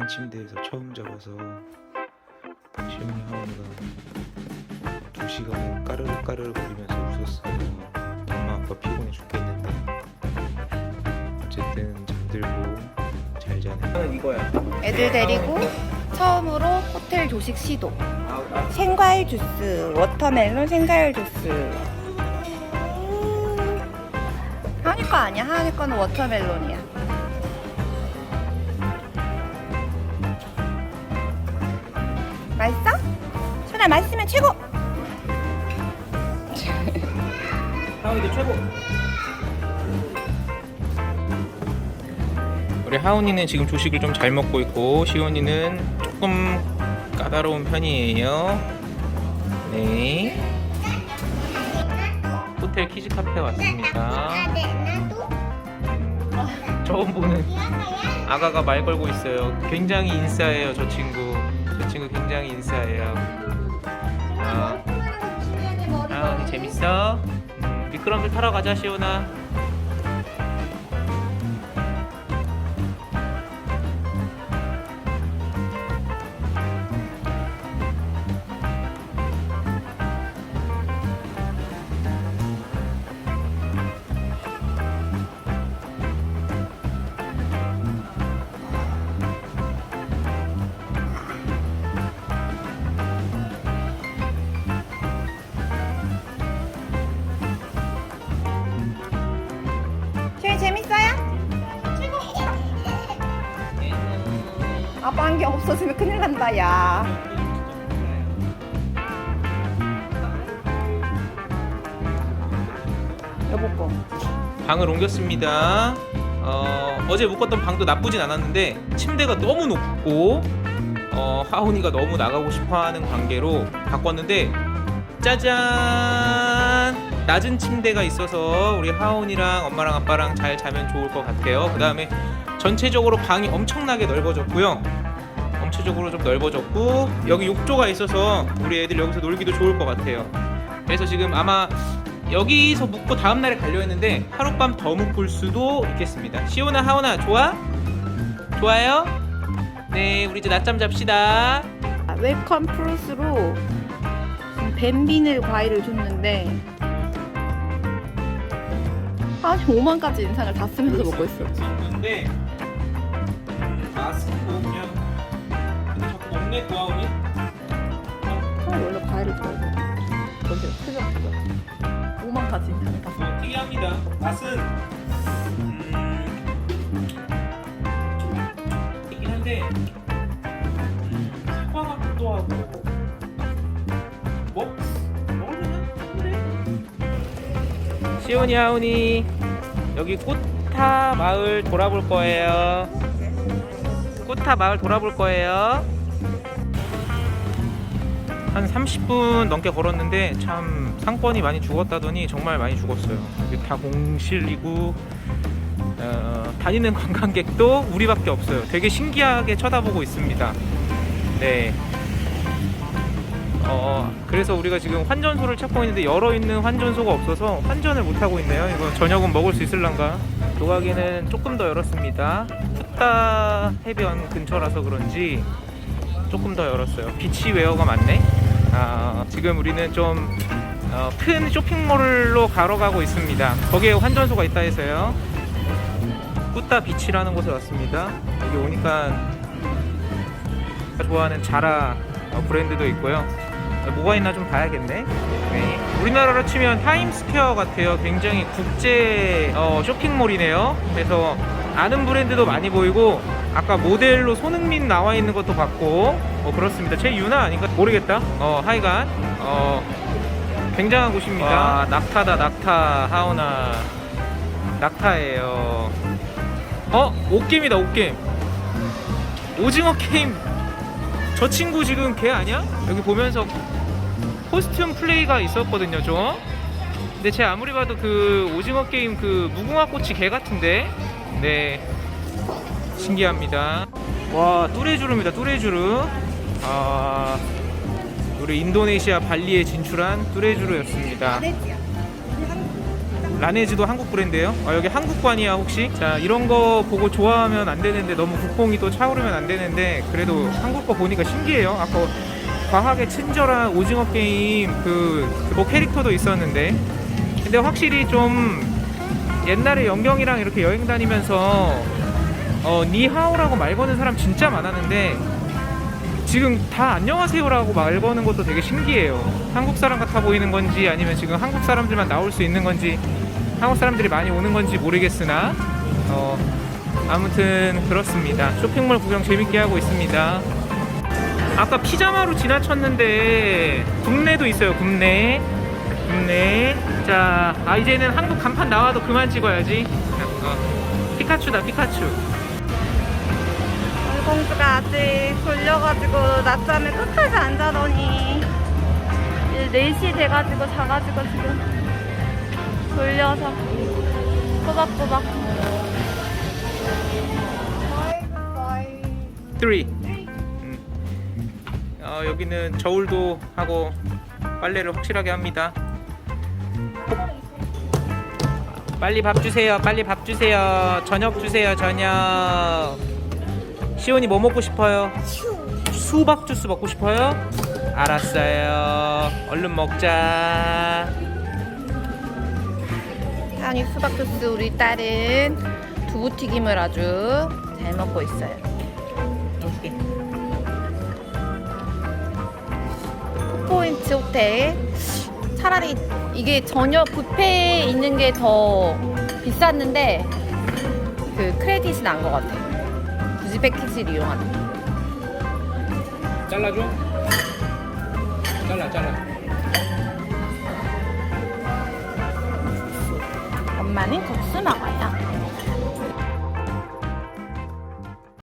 한 침대에서 처음 잡아서 시온이 하원이가 두 시간을 까르르 까르르 거리면서 웃었어요. 엄마 아빠 피곤해 죽겠는데 어쨌든 잠들고 잘 자네. 이거야. 애들 데리고 처음으로 호텔 조식 시도. 생과일 주스, 워터멜론 생과일 주스. 거 아니야. 거는 워터멜론이야. 맛있어? 소나 맛있으면 최고! 하은이도 최고. 우리 하은이는 지금 조식을 좀 잘 먹고 있고 시온이는 조금 까다로운 편이에요. 네. 호텔 키즈 카페 왔습니다. 처음 보는 아가가 말 걸고 있어요. 굉장히 인싸예요, 저 친구. 저 친구 굉장히 인싸예요. 어, 하은이 재밌어? 음, 미끄럼틀 타러 가자, 시온아. 시원이 재밌어요? 아빠 안경 없어지면 큰일 난다, 야. 여보 거. 방을 옮겼습니다. 어, 어제 묵었던 방도 나쁘진 않았는데 침대가 너무 높고 어, 하온이가 너무 나가고 싶어하는 관계로 바꿨는데 짜잔 낮은 침대가 있어서 우리 하온이랑 엄마랑 아빠랑 잘 자면 좋을 것 같아요. 그 다음에 전체적으로 방이 엄청나게 넓어졌고요. 전체적으로 좀 넓어졌고 여기 욕조가 있어서 우리 애들 여기서 놀기도 좋을 것 같아요. 그래서 지금 아마 여기서 묵고 다음 날에 가려 했는데 하룻밤 더 묵을 수도 있겠습니다. 시오나 하오나 좋아? 좋아요? 네, 우리 이제 낮잠 잡시다. 아, 웰컴 프루스로 뱀비늘 과일을 줬는데 한 5만 가지 인상을 다 쓰면서 먹고 있어. 근데 맛은 뭐 그냥 근데 자꾸 먹네 고아오니? 아, 원래 과일을 좋아해. 보세요, 표정 보세요. 5만 가지 인상을 다 써. 뭐 특이합니다. 맛은 음, 좀 있긴 한데 음, 사과 같기도 하고. 시온이 하온이 여기 꽃타 마을 돌아볼 거예요. 꽃타 마을 돌아볼 거예요. 한 30분 넘게 걸었는데 참 상권이 많이 죽었다더니 정말 많이 죽었어요. 이게 다 공실이고 어, 다니는 관광객도 우리밖에 없어요. 되게 신기하게 쳐다보고 있습니다. 네. 어, 그래서 우리가 지금 환전소를 찾고 있는데 열어 있는 환전소가 없어서 환전을 못 하고 있네요. 이거 저녁은 먹을 수 있을란가? 조각에는 조금 더 열었습니다. 푸따 해변 근처라서 그런지 조금 더 열었어요. 비치 웨어가 많네. 아, 지금 우리는 좀 어, 큰 쇼핑몰로 가러 가고 있습니다. 거기에 환전소가 있다 해서요. 꾸따 비치라는 곳에 왔습니다. 여기 오니까 좋아하는 자라 어, 브랜드도 있고요. 뭐가 있나 좀 봐야겠네. 네. 우리나라로 치면 타임스퀘어 같아요. 굉장히 국제 어, 쇼핑몰이네요. 그래서 아는 브랜드도 많이 보이고 아까 모델로 손흥민 나와 있는 것도 봤고 뭐 그렇습니다. 제 유나 아닌가 모르겠다. 어 하여간 어 굉장한 곳입니다. 와, 낙타다 낙타 하오나 낙타예요. 어 옷게임이다 옷게임. 오징어 게임. 저 친구 지금 걔 아니야? 여기 보면서 코스튬 플레이가 있었거든요 좀. 근데 제 아무리 봐도 그 오징어 게임 그 무궁화 꽃이 걔 같은데. 네. 신기합니다. 와, 뚜레주르입니다. 뚜레주르. 아, 우리 인도네시아 발리에 진출한 뚜레주르였습니다. 라네즈도 한국 브랜드예요. 아, 여기 한국관이야 혹시? 자 이런 거 보고 좋아하면 안 되는데 너무 국뽕이 또 차오르면 안 되는데 그래도 한국 거 보니까 신기해요. 아까 과하게 친절한 오징어 게임 그 뭐 캐릭터도 있었는데 근데 확실히 좀 옛날에 영경이랑 이렇게 여행 다니면서 어 니하오라고 말 거는 사람 진짜 많았는데 지금 다 안녕하세요라고 말 거는 것도 되게 신기해요. 한국 사람 같아 보이는 건지 아니면 지금 한국 사람들만 나올 수 있는 건지 한국 사람들이 많이 오는 건지 모르겠으나 어 아무튼 그렇습니다. 쇼핑몰 구경 재밌게 하고 있습니다. 아까 피자마루 지나쳤는데 국내도 있어요. 국내. 국내. 자, 아 이제는 한국 간판 나와도 그만 찍어야지. 어, 피카츄다, 피카츄. 공주가 아직 졸려가지고 낮잠을 끝까지 안 자더니 이제 4시 돼가지고 자가지고 지금 졸려서 꼬박꼬박 3. 음. 어, 여기는 저울도 하고 빨래를 확실하게 합니다. 빨리 밥 주세요. 빨리 밥 주세요. 저녁 주세요. 저녁. 시온이 뭐 먹고 싶어요? 수박 주스 먹고 싶어요? 알았어요. 얼른 먹자. 태양이 수박 주스 우리 딸은 두부 튀김을 아주 잘 먹고 있어요. 포인트 호텔. 차라리 이게 저녁 뷔페에 있는 게 더 비쌌는데 그 크레딧이 난 것 같아요. 굳이 패키지를 이용하는 잘라줘. 잘라, 잘라. 국수 먹어요